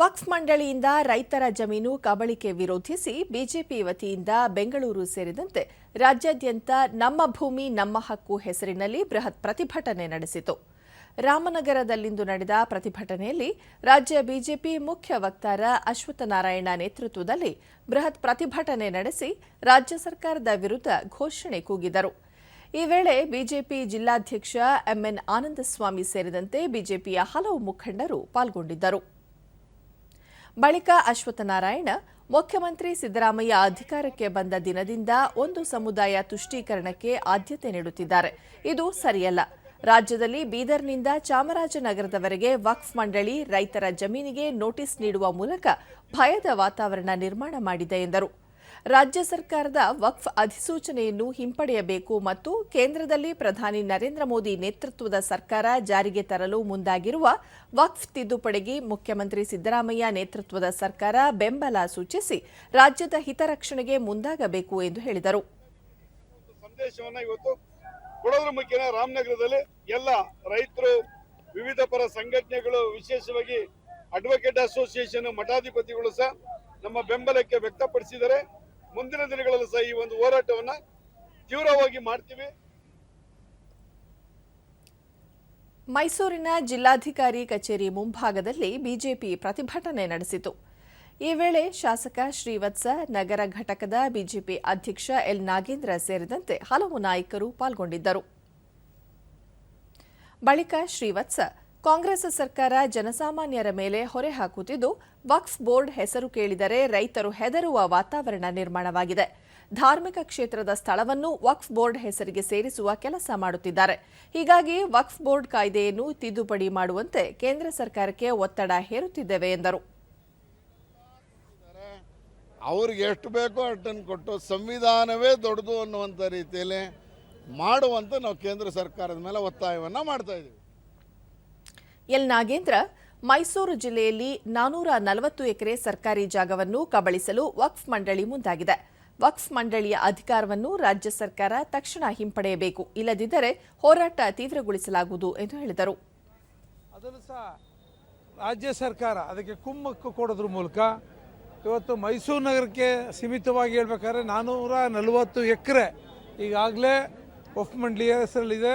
ವಕ್ಫ್ ಮಂಡಳಿಯಿಂದ ರೈತರ ಜಮೀನು ಕಬಳಿಕೆ ವಿರೋಧಿಸಿ ಬಿಜೆಪಿ ವತಿಯಿಂದ ಬೆಂಗಳೂರು ಸೇರಿದಂತೆ ರಾಜ್ಯಾದ್ಯಂತ ನಮ್ಮ ಭೂಮಿ, ನಮ್ಮ ಹಕ್ಕು ಹೆಸರಿನಲ್ಲಿ ಬೃಹತ್ ಪ್ರತಿಭಟನೆ ನಡೆಸಿತು. ರಾಮನಗರದಲ್ಲಿಂದು ನಡೆದ ಪ್ರತಿಭಟನೆಯಲ್ಲಿ ರಾಜ್ಯ ಬಿಜೆಪಿ ಮುಖ್ಯ ವಕ್ತಾರ ಅಶ್ವತ್ಥನಾರಾಯಣ ನೇತೃತ್ವದಲ್ಲಿ ಬೃಹತ್ ಪ್ರತಿಭಟನೆ ನಡೆಸಿ ರಾಜ್ಯ ಸರ್ಕಾರದ ವಿರುದ್ಧ ಘೋಷಣೆ ಕೂಗಿದರು. ಈ ವೇಳೆ ಬಿಜೆಪಿ ಜಿಲ್ಲಾಧ್ಯಕ್ಷ ಎಂಎನ್ ಆನಂದಸ್ವಾಮಿ ಸೇರಿದಂತೆ ಬಿಜೆಪಿಯ ಹಲವು ಮುಖಂಡರು ಪಾಲ್ಗೊಂಡಿದ್ದರು. ಬಳಿಕ ಅಶ್ವತ್ಥನಾರಾಯಣ, ಮುಖ್ಯಮಂತ್ರಿ ಸಿದ್ದರಾಮಯ್ಯ ಅಧಿಕಾರಕ್ಕೆ ಬಂದ ದಿನದಿಂದ ಒಂದು ಸಮುದಾಯ ತುಷ್ಟೀಕರಣಕ್ಕೆ ಆದ್ಯತೆ ನೀಡುತ್ತಿದ್ದಾರೆ. ಇದು ಸರಿಯಲ್ಲ. ರಾಜ್ಯದಲ್ಲಿ ಬೀದರ್ನಿಂದ ಚಾಮರಾಜನಗರದವರೆಗೆ ವಕ್ಫ್ ಮಂಡಳಿ ರೈತರ ಜಮೀನಿಗೆ ನೋಟಿಸ್ ನೀಡುವ ಮೂಲಕ ಭಯದ ವಾತಾವರಣ ನಿರ್ಮಾಣ ಮಾಡಿದೆ ಎಂದರು. ರಾಜ್ಯ ಸರ್ಕಾರದ ವಕ್ಫ್ ಅಧಿಸೂಚನೆಯನ್ನು ಹಿಂಪಡೆಯಬೇಕು ಮತ್ತು ಕೇಂದ್ರದಲ್ಲಿ ಪ್ರಧಾನಿ ನರೇಂದ್ರ ಮೋದಿ ನೇತೃತ್ವದ ಸರ್ಕಾರ ಜಾರಿಗೆ ತರಲು ಮುಂದಾಗಿರುವ ವಕ್ಫ್ ತಿದ್ದುಪಡಿಗೆ ಮುಖ್ಯಮಂತ್ರಿ ಸಿದ್ದರಾಮಯ್ಯ ನೇತೃತ್ವದ ಸರ್ಕಾರ ಬೆಂಬಲ ಸೂಚಿಸಿ ರಾಜ್ಯದ ಹಿತರಕ್ಷಣೆಗೆ ಮುಂದಾಗಬೇಕು ಎಂದು ಹೇಳಿದರು. ರಾಮನಗರದಲ್ಲಿ ಎಲ್ಲ ರೈತರು, ವಿವಿಧ ಪರ ಸಂಘಟನೆಗಳು, ವಿಶೇಷವಾಗಿ ಅಡ್ವೊಕೇಟ್ ಅಸೋಸಿಯೇಷನ್ ಮಠಾಧಿಪತಿಗಳು ಸಹ ನಮ್ಮ ಬೆಂಬಲಕ್ಕೆ ವ್ಯಕ್ತಪಡಿಸಿದ್ದಾರೆ. ಮುಂದಿನ ದಿನಗಳಲ್ಲಿ ಸಹ ಈ ಒಂದು ಹೋರಾಟವನ್ನ ತೀವ್ರವಾಗಿ ಮಾಡ್ತೀವಿ. ಮೈಸೂರಿನ ಜಿಲ್ಲಾಧಿಕಾರಿ ಕಚೇರಿ ಮುಂಭಾಗದಲ್ಲಿ ಬಿಜೆಪಿ ಪ್ರತಿಭಟನೆ ನಡೆಸಿತು. ಈ ವೇಳೆ ಶಾಸಕ ಶ್ರೀವತ್ಸ ನಗರ ಘಟಕದ ಬಿಜೆಪಿ ಅಧ್ಯಕ್ಷ ಎಲ್ ನಾಗೇಂದ್ರ ಸೇರಿದಂತೆ ಹಲವು ನಾಯಕರು ಪಾಲ್ಗೊಂಡಿದ್ದರು. ಬಳಿಕ ಶ್ರೀವತ್ಸ ಕಾಂಗ್ರೆಸ್ ಸರ್ಕಾರ ಜನಸಾಮಾನ್ಯರ ಮೇಲೆ ಹೊರೆ ಹಾಕುತ್ತಿದ್ದು, ವಕ್ಫ್ ಬೋರ್ಡ್ ಹೆಸರು ಕೇಳಿದರೆ ರೈತರು ಹೆದರುವ ವಾತಾವರಣ ನಿರ್ಮಾಣವಾಗಿದೆ. ಧಾರ್ಮಿಕ ಕ್ಷೇತ್ರದ ಸ್ಥಳವನ್ನು ವಕ್ಫ್ ಬೋರ್ಡ್ ಹೆಸರಿಗೆ ಸೇರಿಸುವ ಕೆಲಸ ಮಾಡುತ್ತಿದ್ದಾರೆ. ಹೀಗಾಗಿ ವಕ್ಫ್ ಬೋರ್ಡ್ ಕಾಯ್ದೆಯನ್ನು ತಿದ್ದುಪಡಿ ಮಾಡುವಂತೆ ಕೇಂದ್ರ ಸರ್ಕಾರಕ್ಕೆ ಒತ್ತಡ ಹೇರುತ್ತಿದ್ದೇವೆ ಎಂದರು. ಅವ್ರಿಗೆ ಎಷ್ಟು ಬೇಕೋ ಅಷ್ಟನ್ನು ಕೊಟ್ಟು ಸಂವಿಧಾನವೇ ದೊಡ್ಡದು ಅನ್ನುವಂಥ ರೀತಿಯಲ್ಲಿ ಮಾಡುವಂತ ನಾವು ಕೇಂದ್ರ ಸರ್ಕಾರದ ಮೇಲೆ ಒತ್ತಾಯವನ್ನು ಮಾಡ್ತಾ ಇದ್ದೀವಿ. ಎಲ್ ನಾಗೇಂದ್ರ, ಮೈಸೂರು ಜಿಲ್ಲೆಯಲ್ಲಿ ನಾನೂರ ನಲವತ್ತು ಎಕರೆ ಸರ್ಕಾರಿ ಜಾಗವನ್ನು ಕಬಳಿಸಲು ವಕ್ಫ್ ಮಂಡಳಿ ಮುಂದಾಗಿದೆ. ವಕ್ಫ್ ಮಂಡಳಿಯ ಅಧಿಕಾರವನ್ನು ರಾಜ್ಯ ಸರ್ಕಾರ ತಕ್ಷಣ ಹಿಂಪಡೆಯಬೇಕು. ಇಲ್ಲದಿದ್ದರೆ ಹೋರಾಟ ತೀವ್ರಗೊಳಿಸಲಾಗುವುದು ಎಂದು ಹೇಳಿದರು. ಅದನ್ನು ಸಹ ರಾಜ್ಯ ಸರ್ಕಾರ ಅದಕ್ಕೆ ಕುಮ್ಮಕ್ಕು ಕೊಡೋದ್ರ ಮೂಲಕ ಇವತ್ತು ಮೈಸೂರು ನಗರಕ್ಕೆ ಸೀಮಿತವಾಗಿ ಹೇಳ್ಬೇಕಾದ್ರೆ ನಾನೂರ ನಲವತ್ತು ಎಕರೆ ಈಗಾಗಲೇ ವಕ್ಫ್ ಮಂಡಳಿಯ ಹೆಸರಲ್ಲಿದೆ.